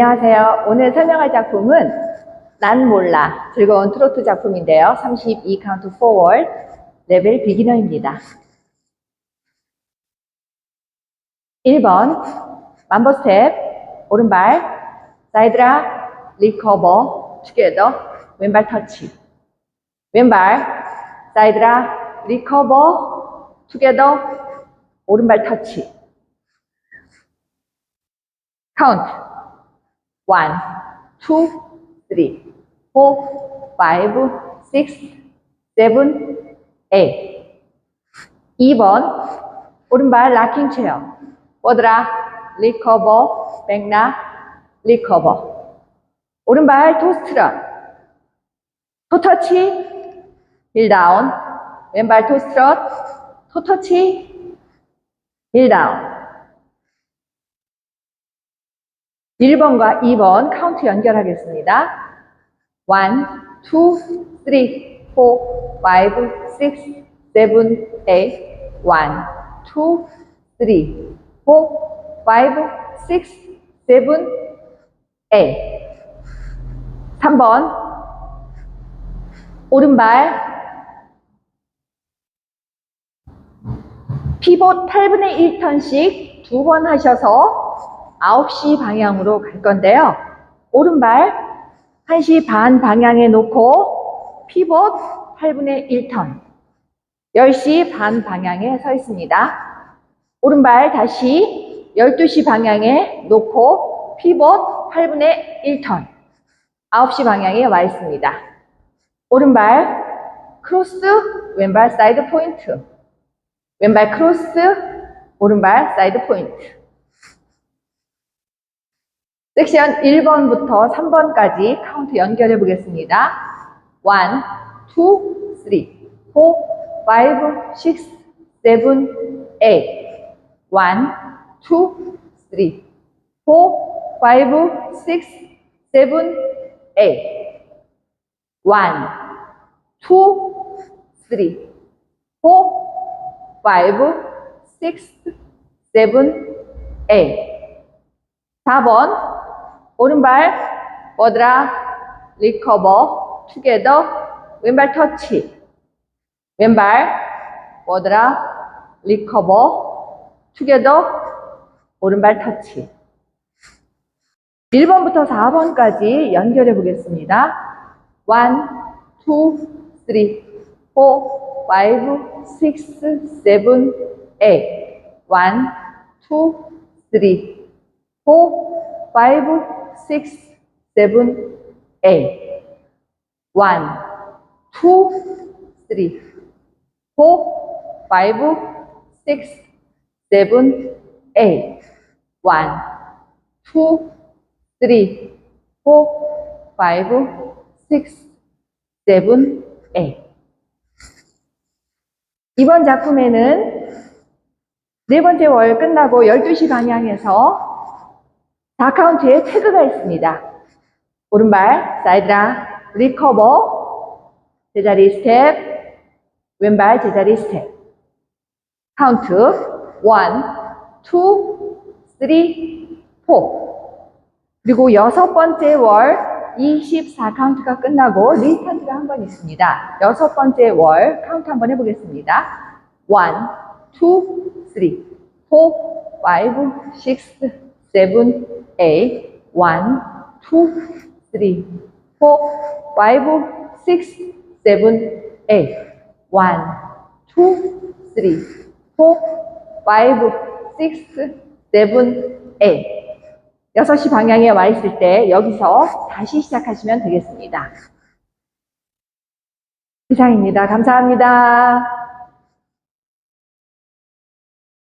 안녕하세요. 오늘 설명할 작품은 난 몰라 즐거운 트로트 작품인데요. 32 카운트 포월 레벨 비기너입니다. 1번 만보 스텝 오른발 사이드라 리커버 투게더 왼발 터치 왼발 사이드라 리커버 투게더 오른발 터치 카운트 1, 2, 3, 4, 5, 6, 7, 8 2번 오른발 락킹 체어 뻗으라? 리커버 백나 리커버. 오른발 토스트런 토터치 힐다운 왼발 토스트런 토터치 힐다운 1번과 2번 카운트 연결하겠습니다. 1, 2, 3, 4, 5, 6, 7, 8 1, 2, 3, 4, 5, 6, 7, 8 3번. 오른발. 피봇 8분의 1턴씩 두 번 하셔서 9시 방향으로 갈 건데요. 오른발 1시 반 방향에 놓고 피봇 8분의 1턴 10시 반 방향에 서 있습니다. 오른발 다시 12시 방향에 놓고 피봇 8분의 1턴 9시 방향에 와 있습니다. 오른발 크로스 왼발 사이드 포인트 왼발 크로스 오른발 사이드 포인트 섹션 1번부터 3번까지 카운트 연결해 보겠습니다. 1, 2, 3, 4, 5, 6, 7, 8 1, 2, 3, 4, 5, 6, 7, 8 1, 2, 3, 4, 5, 6, 7, 8 4번 오른발 뻗으라. 리커버. 투게더 왼발 터치. 왼발 뻗으라. 리커버. 투게더 오른발 터치. 1번부터 4번까지 연결해 보겠습니다. 1, 2, 3, 4, 5, 6, 7, 8 1, 2, 3, 4, 5, 6, 7, 8 1, 2, 3, 4, 5, 6, 7, 8 1, 2, 3, 4, 5, 6, 7, 8 이번 작품에는 네 번째 월 끝나고 12시 방향에서 4카운트에 태그가 있습니다. 오른발 사이드라 리커버 제자리 스텝 왼발 제자리 스텝 카운트 1, 2, 3, 4 그리고 여섯 번째 월 24카운트가 끝나고 리스타트가 한 번 있습니다. 여섯 번째 월 카운트 한 번 해보겠습니다. 1, 2, 3, 4, 5, 6, 7, 8 1, 2, 3, 4, 5, 6, 7, 8 1, 2, 3, 4, 5, 6, 7, 8 6시 방향에 와 있을 때 여기서 다시 시작하시면 되겠습니다. 이상입니다. 감사합니다.